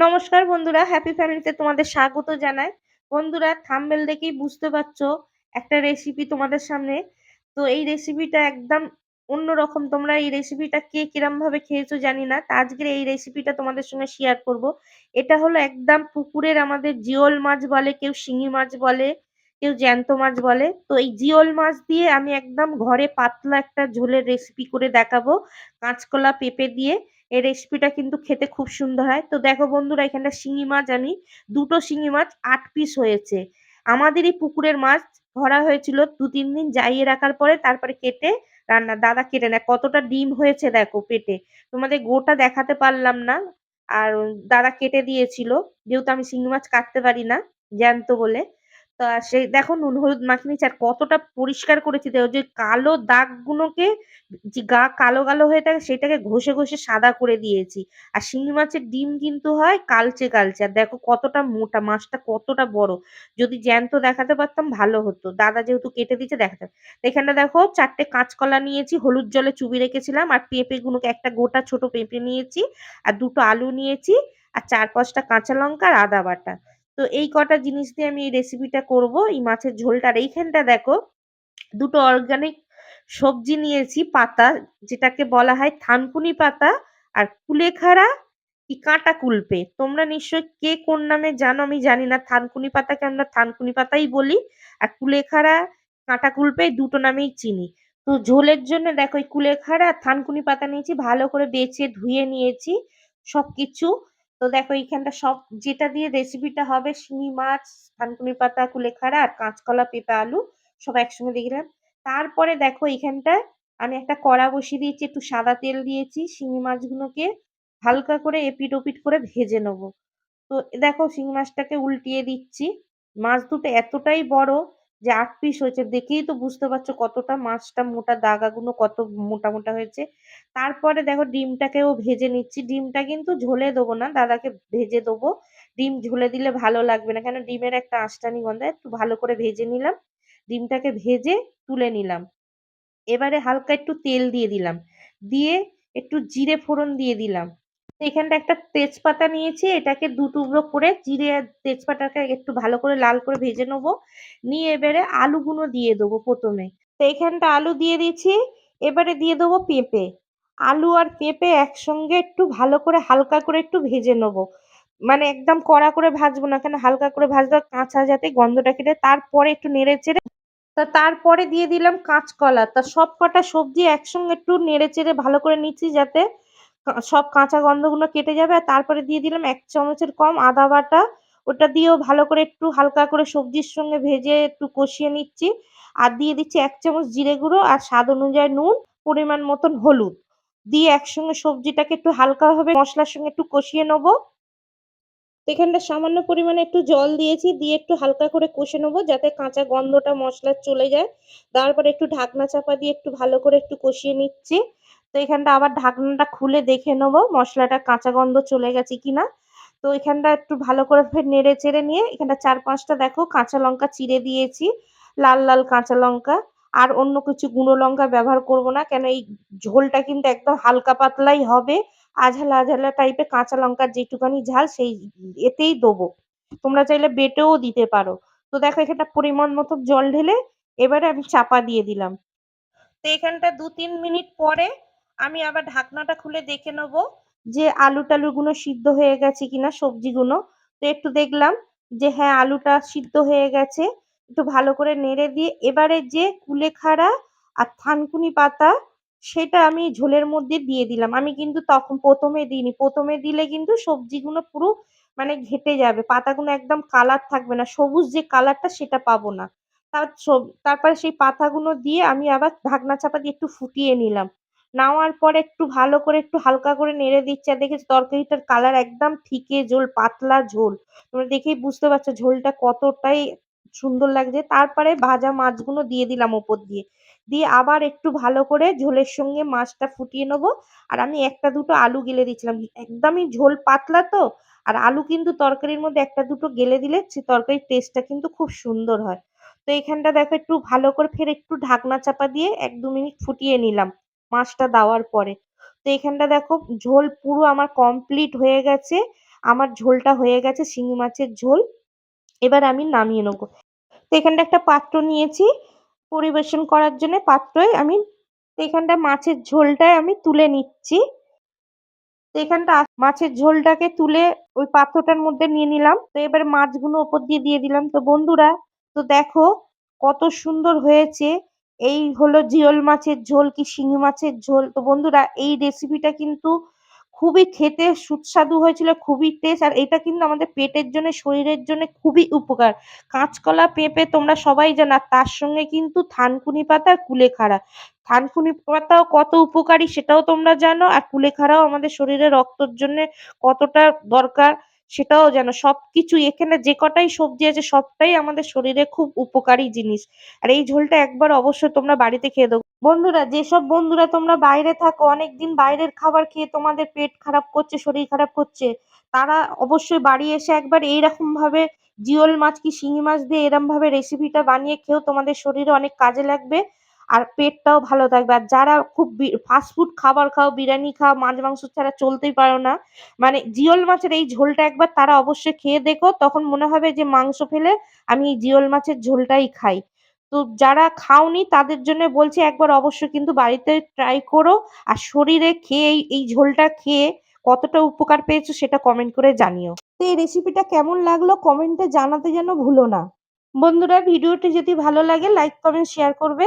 নমস্কার বন্ধুরা হ্যাপি ফ্যামিলিতে তোমাদের স্বাগত জানাই। বন্ধুরা থাম্বনেল দেখেই বুঝতে পারছ, একটা রেসিপি তোমাদের সামনে। তো এই রেসিপিটা একদম অন্যরকম। তোমরা এই রেসিপিটা কে কিরম ভাবে খেয়েছো জানি না। তা আজকের এই রেসিপিটা তোমাদের সঙ্গে শেয়ার করব। এটা হলো একদম পুকুরের আমাদের জিওল মাছ বলে, কেউ শিঙি মাছ বলে, কেউ জ্যান্ত মাছ বলে। তো এই জিওল মাছ দিয়ে আমি একদম ঘরে পাতলা একটা ঝোলের রেসিপি করে দেখাবো, কাঁচকলা, পেঁপে দিয়ে। এই রেসিপিটা কিন্তু খেতে খুব সুন্দর হয়। তো দেখো বন্ধুরা, এখানটা শিঙি মাছ আনি দুটো শিঙি মাছ আট পিস হয়েছে। আমাদেরই পুকুরের মাছ ধরা হয়েছিল দু তিন দিন যাইয়ে রাখার পরে তারপরে কেটে রান্না, দাদা কেটে নেয়। কতটা ডিম হয়েছে দেখো পেটে। তোমাদের গোটা দেখাতে পারলাম না। আর দাদা কেটে দিয়েছিল, যেহেতু আমি শিঙি মাছ কাটতে পারি না, জ্যান্ত বলে। তা সেই দেখো নুন হলুদ মাখিয়ে নিয়েছি, আর কতটা পরিষ্কার করেছি দেখো যে কালো দাগগুলোকে যে গা কালো কালো হয়ে থাকে সেটাকে ঘষে ঘষে সাদা করে দিয়েছি। আর শিঙি মাছের ডিম কিন্তু হয় কালচে কালচে, আর দেখো কতটা মোটা, মাছটা কতটা বড়। যদি জ্যান্ত দেখাতে পারতাম ভালো হতো। দাদা যেহেতু কেটে দিচ্ছে দেখাতে এখানে দেখো চারটে কাঁচকলা নিয়েছি, হলুদ জলে চুবি রেখেছিলাম, আর পেঁপে গুলোকে একটা গোটা ছোট পেঁপে নিয়েছি, আর দুটো আলু নিয়েছি, আর চার পাঁচটা কাঁচা লঙ্কা আর আদা বাটা। তো এই কটা জিনিস দিয়ে আমি এই রেসিপিটা করব। এই মাছের ঝোলটার এইখানটা দেখো, দুটো অর্গানিক সবজি নিয়েছি, পাতা, যেটাকে বলা হয় থানকুনি পাতা আর কুলেখাড়া কি কাঁটা কুলপে। তোমরা নিশ্চয় কে কোন নামে জানো আমি জানি না। থানকুনি পাতাকে আমরা থানকুনি পাতাই বলি আর কুলেখাড়া, কাঁটা কুলপে দুটো নামেই চিনি। তো ঝোলের জন্য দেখো এই কুলেখাড়া আর থানকুনি পাতা নিয়েছি, ভালো করে বেছে ধুয়ে নিয়েছি, সবকিছু তো দেখো এইখানটা সব, যেটা দিয়ে রেসিপিটা হবে, শিঙি মাছ থানকুনি পাতা, কুলেখাড়া আর কাঁচকলা, পেঁপে, আলু, সব একসঙ্গে দিয়ে দিলাম। তারপরে দেখো এইখানটায় আমি একটা কড়া বসিয়ে দিয়েছি, একটু সাদা তেল দিয়েছি, শিঙি মাছগুলোকে হালকা করে এপিট ওপিট করে ভেজে নেব। তো দেখো শিঙি মাছটাকে উল্টিয়ে দিচ্ছি। মাছ দুটো এতটাই বড় যে আট পিস হয়েছে, দেখেই তো বুঝতে পারছ কতটা মাছটা মোটা দাগাগুলো কত মোটা মোটা হয়েছে। তারপরে দেখো ডিমটাকেও ভেজে নিচ্ছি। ডিমটা কিন্তু ঝোলে দেবো না, দাদাকে ভেজে দেবো। ডিম ঝোলে দিলে ভালো লাগবে না, কেন ডিমের একটা আঁশটানি গন্ধ, একটু ভালো করে ভেজে নিলাম। ডিমটাকে ভেজে তুলে নিলাম। এবারে হালকা একটু তেল দিয়ে দিলাম। দিয়ে একটু জিরে ফোড়ন দিয়ে দিলাম। এখানটা একটা তেজপাতা নিয়েছি, এটাকে দু টুকরো করে জিরে আর তেজপাতাটাকে একটু ভালো করে লাল করে ভেজে নেব। নিয়ে এবারে আলুগুলো দিয়ে দেবো প্রথমে। তো এখানটা আলু দিয়ে দিয়েছি, এবারে দিয়ে দেবো পেঁপে। আলু আর পেঁপে একসঙ্গে একটু ভালো করে হালকা করে একটু ভেজে নেব। মানে একদম কড়া করে ভাজবো না, কেন হালকা করে ভাজলে কাঁচা যাতে গন্ধটা কেটে তারপরে একটু নেড়ে চেড়ে তা তারপরে দিয়ে দিলাম কাঁচকলা। তা সব কটা সবজি একসঙ্গে একটু নেড়ে চেড়ে ভালো করে নিচ্ছি যাতে সব কাঁচা গন্ধগুলো কেটে যাবে আর তারপরে দিয়ে দিলাম এক চামচের কম আদা বাটা। ওটা দিয়েও ভালো করে একটু হালকা করে সবজির সঙ্গে ভেজে একটু কষিয়ে নিচ্ছি। আর দিয়ে দিচ্ছি এক চামচ জিরে গুঁড়ো আর স্বাদ অনুযায়ী নুন, পরিমাণ মতন হলুদ। দিয়ে একসঙ্গে সবজিটাকে একটু হালকাভাবে মশলার সঙ্গে একটু কষিয়ে নেব। এখানটা সামান্য পরিমাণে একটু জল দিয়েছি, দিয়ে একটু হালকা করে কষে নেব যাতে কাঁচা গন্ধটা মশলার চলে যায়। তারপরে একটু ঢাকনা চাপা দিয়ে একটু ভালো করে একটু কষিয়ে নিচ্ছি। তো এখানটা আবার ঢাকনাটা খুলে দেখে নেব, মশলাটা কাঁচা গন্ধ চলে গেছে কিনা। তো এখানটা একটু ভালো করে ফের নেড়ে চেড়ে নিয়ে, এখানটা চার পাঁচটা দেখো কাঁচা লঙ্কা চিড়ে দিয়েছি, লাল লাল কাঁচা লঙ্কা। আর অন্য কিছু গুঁড়ো লঙ্কা ব্যবহার করব না, কেন এই ঝোলটা কিন্তু একদম হালকা পাতলাই হবে। আঝালা আঝালা টাইপের কাঁচা লঙ্কার যেটুকানি ঝাল সেই এতেই দেবো। তোমরা চাইলে বেটেও দিতে পারো। তো দেখো এখানটা পরিমাণ মতো জল ঢেলে এবারে আমি চাপা দিয়ে দিলাম। তো এখানটা দু তিন মিনিট পরে আমি আবার ঢাকনাটা খুলে দেখে নেব যে আলু টালুগুলো সিদ্ধ হয়ে গেছে কিনা, সবজিগুলো। তো একটু দেখলাম যে হ্যাঁ আলুটা সিদ্ধ হয়ে গেছে। একটু ভালো করে নেড়ে দিয়ে এবারে যে কুলেখাড়া আর থানকুনি পাতা, সেটা আমি ঝোলের মধ্যে দিয়ে দিলাম। আমি কিন্তু তখন প্রথমে দিইনি। প্রথমে দিলে কিন্তু সবজিগুলো পুরো মানে ঘেটে যাবে। পাতাগুলো একদম কালার থাকবে না। সবুজ যে কালারটা, সেটা পাবো না। তার তারপরে সেই পাতাগুলো দিয়ে আমি আবার ঢাকনা চাপা দিয়ে একটু ফুটিয়ে নিলাম। নেওয়ার পরে একটু ভালো করে একটু হালকা করে নেড়ে দিচ্ছি আর দেখেছি তরকারিটার কালার একদম ফিকে ঝোল, পাতলা ঝোল। তোমরা দেখেই বুঝতে পারছ ঝোলটা কতটাই সুন্দর লাগছে। তারপরে ভাজা মাছগুলো দিয়ে দিলাম ওপর দিয়ে। দিয়ে আবার একটু ভালো করে ঝোলের সঙ্গে মাছটা ফুটিয়ে নেব। আর আমি একটা দুটো আলু গেলে দিচ্ছিলাম একদমই ঝোল পাতলা তো, আর আলু কিন্তু তরকারির মধ্যে একটা দুটো গেলে দিলে তরকারির টেস্টটা কিন্তু খুব সুন্দর হয়। তো এখানটা দেখো একটু ভালো করে ফের একটু ঢাকনা চাপা দিয়ে এক দু মিনিট ফুটিয়ে নিলাম। মাছটা দেওয়ার পরে। তো এখানটা দেখো, ঝোল পুরো আমার কমপ্লিট হয়ে গেছে। আমার ঝোলটা হয়ে গেছে, শিঙি মাছের ঝোল। এবার আমি নামিয়ে নেব। তো এখানটা একটা পাত্র নিয়েছি পরিবেশন করার জন্য। পাত্রই আমি এখানটা মাছের ঝোলটাই আমি তুলে নিচ্ছি। তো এখানটা মাছের ঝোলটাকে তুলে ওই পাত্রটার মধ্যে নিয়ে নিলাম। তো এবার মাছগুলো ওপর দিয়ে দিয়ে দিলাম। তো বন্ধুরা, তো দেখো কত সুন্দর হয়েছে। এই হলো জিওল মাছের ঝোল কি শিঙি মাছের ঝোল? তো বন্ধুরা, এই রেসিপিটা কিন্তু খুবই খেতে সুস্বাদু হয়েছিল, খুবই টেস্ট আর এটা কিন্তু আমাদের পেটের জন্য, শরীরের জন্য খুবই উপকার। কাঁচকলা, পেঁপে তোমরা সবাই জানো তার সঙ্গে কিন্তু থানকুনি পাতা আর কুলেখাড়া। থানকুনি পাতাও কত উপকারী সেটাও তোমরা জানো, আর কুলেখাড়াও আমাদের শরীরে রক্তর জন্য কতটা দরকার। সেটাও জানো সবকিছু, এখানে যে কটাই সবজি আছে সবটাই আমাদের শরীরে খুব উপকারী জিনিস। আর এই ঝোলটা একবার অবশ্যই তোমরা বাড়িতে খেয়ে দেবো বন্ধুরা, যেসব বন্ধুরা তোমরা বাইরে থাকো, অনেকদিন বাইরের খাবার খেয়ে তোমাদের পেট খারাপ করছে, শরীর খারাপ করছে, তারা অবশ্যই বাড়ি এসে একবার এইরকম ভাবে জিওল মাছ কি শিঙি মাছ দিয়ে এরম ভাবে রেসিপিটা বানিয়ে খেয়েও তোমাদের শরীরে অনেক কাজে লাগবে। আর পেটটাও ভালো থাকবে। আর যারা খুব ফাস্টফুড খাবার খাও, বিরিয়ানি খাও, মাছ মাংস ছাড়া চলতেই পারো না মানে জিওল মাছের এই ঝোলটা একবার তারা অবশ্যই খেয়ে দেখো, তখন মনে হবে যে মাংস ফেলে আমি এই জিওল মাছের ঝোলটাই খাই। তো যারা খাওনি তাদের জন্য বলছি একবার অবশ্যই কিন্তু বাড়িতে ট্রাই করো, আর শরীরে খেয়ে এই ঝোলটা খেয়ে কতটা উপকার পেয়েছ সেটা কমেন্ট করে জানিও। তো এই রেসিপিটা কেমন লাগল কমেন্টে জানাতে যেন ভুলো না। বন্ধুরা, ভিডিওটি যদি ভালো লাগে লাইক কমেন্ট শেয়ার করবে।